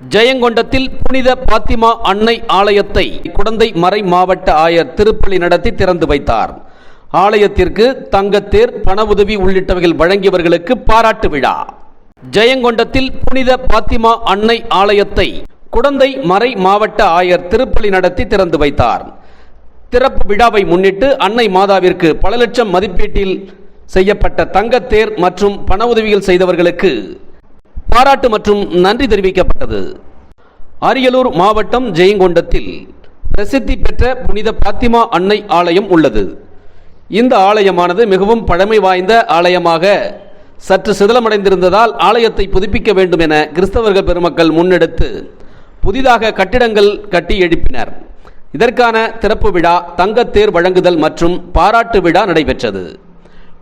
ஜெயங்கொண்டத்தில் புனித பாத்திமா அன்னை ஆலயத்தை குடந்தை மறை மாவட்ட ஆயர் திருப்பலி நடத்தி திறந்து வைத்தார். ஆலயத்திற்கு தங்கத்தேர் பண உதவி உள்ளிட்டவைகள் வழங்கியவர்களுக்கு பாராட்டு விழா. ஜெயங்கொண்டத்தில் புனித பாத்திமா அன்னை ஆலயத்தை குடந்தை மறை மாவட்ட ஆயர் திருப்பலி நடத்தி திறந்து வைத்தார். திறப்பு விழாவை முன்னிட்டு அன்னை மாதாவிற்கு பல லட்சம் மதிப்பீட்டில் செய்யப்பட்ட தங்கத்தேர் மற்றும் பண உதவிகள் செய்தவர்களுக்கு பாராட்டு மற்றும் நன்றி தெரிவிக்கப்பட்டது. அரியலூர் மாவட்டம் ஜெயங்கொண்டத்தில் பிரசித்தி பெற்ற புனித பாத்திமா அன்னை ஆலயம் உள்ளது. இந்த ஆலயமானது மிகவும் பழமை வாய்ந்த ஆலயமாக சற்று சிதலமடைந்திருந்ததால் ஆலயத்தை புதுப்பிக்க வேண்டும் என கிறிஸ்தவர்கள் பெருமக்கள் முன்னெடுத்து புதிதாக கட்டிடங்கள் கட்டி எழுப்பினர். இதற்கான திறப்பு விழா தங்கத்தேர் வழங்குதல் மற்றும் பாராட்டு விழா நடைபெற்றது.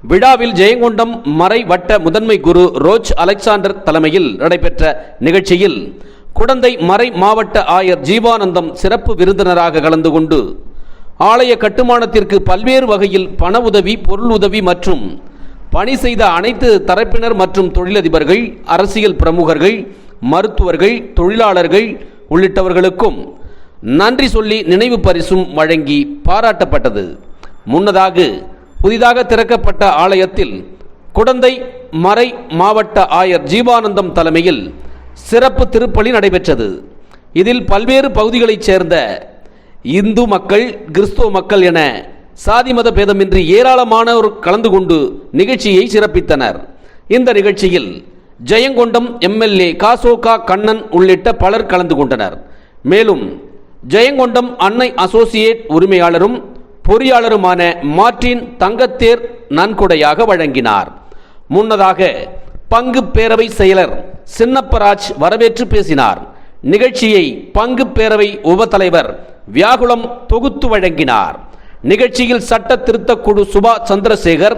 விழாவில் ஜெயங்கொண்டம் மறை வட்ட முதன்மை குரு ரோச் அலெக்சாண்டர் தலைமையில் நடைபெற்ற நிகழ்ச்சியில் குடந்தை மறை மாவட்ட ஆயர் ஜீவானந்தம் சிறப்பு விருந்தினராக கலந்து கொண்டு ஆலய கட்டுமானத்திற்கு பல்வேறு வகையில் பண உதவி பொருள் உதவி மற்றும் பணி செய்த அனைத்து தரப்பினர் மற்றும் தொழிலதிபர்கள் அரசியல் பிரமுகர்கள் மருத்துவர்கள் தொழிலாளர்கள் உள்ளிட்டவர்களுக்கும் நன்றி சொல்லி நினைவு பரிசும் வழங்கி பாராட்டப்பட்டது. முன்னதாக புதிதாக திறக்கப்பட்ட ஆலயத்தில் குடந்தை மறை மாவட்ட ஆயர் ஜீவானந்தம் தலைமையில் சிறப்பு திருப்பலி நடைபெற்றது. இதில் பல்வேறு பகுதிகளைச் சேர்ந்த இந்து மக்கள் கிறிஸ்துவ மக்கள் என சாதி மத பேதமின்றி ஏராளமானோர் கலந்து கொண்டு நிகழ்ச்சியை சிறப்பித்தனர். இந்த நிகழ்ச்சியில் ஜெயங்கொண்டம் எம்எல்ஏ காசோகா கண்ணன் உள்ளிட்ட பலர் கலந்து கொண்டனர். மேலும் ஜெயங்கொண்டம் அன்னை அசோசியேட் உரிமையாளரும் பொறியாளருமான மார்டின் தங்கத்தேர் நன்கொடையாக வழங்கினார். முன்னதாக பங்கு பேரவை செயலர் சின்னப்பராஜ் வரவேற்று பேசினார். நிகழ்ச்சியை பங்கு பேரவை உபத்தலைவர் வியாகுளம் தொகுத்து வழங்கினார். நிகழ்ச்சியில் சட்ட திருத்தக் குழு சுபா சந்திரசேகர்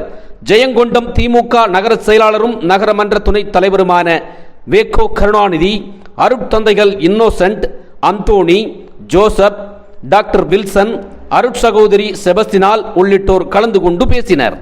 ஜெயங்கொண்டம் திமுக நகர செயலாளரும் நகரமன்ற துணைத் தலைவருமான வேகோ Karunanidhi அருட்தந்தைகள் Innocent Anthony Joseph doctor Wilson அருட்சகோதரி செபஸ்தினால் உள்ளிட்டோர் கலந்து கொண்டு பேசினர்.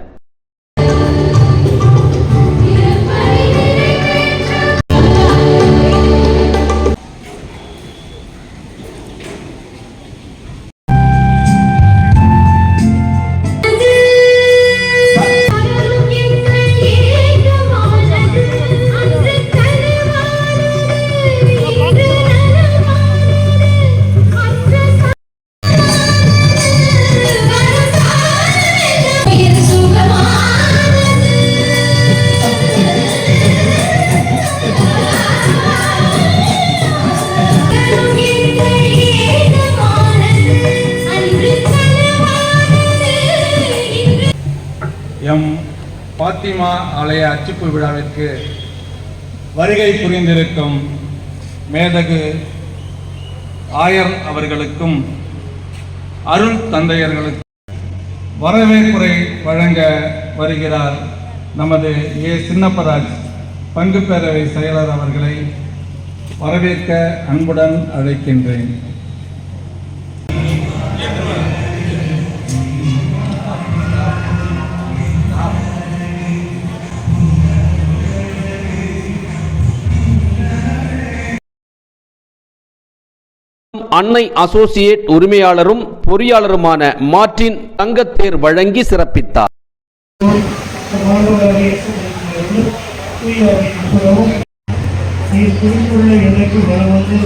எம் பாத்திமா ஆலய அச்சிப்பு விழாவிற்கு வருகை புரிந்திருக்கும் மேதகு ஆயர் அவர்களுக்கும் அருள் தந்தையர்களுக்கும் வரவேற்புரை வழங்க வருகிறார் நமது ஏ சின்னப்பராஜ் பங்கு பேரவை செயலர் அவர்களை வரவேற்க அன்புடன் அழைக்கின்றேன். அன்னை அசோசியேட் உரிமையாளரும் பொறியாளருமான மார்டின் தங்கத்தேர் வழங்கி சிறப்பித்தார். நீர் குறிப்புள்ள எல்லைக்கு வர வந்து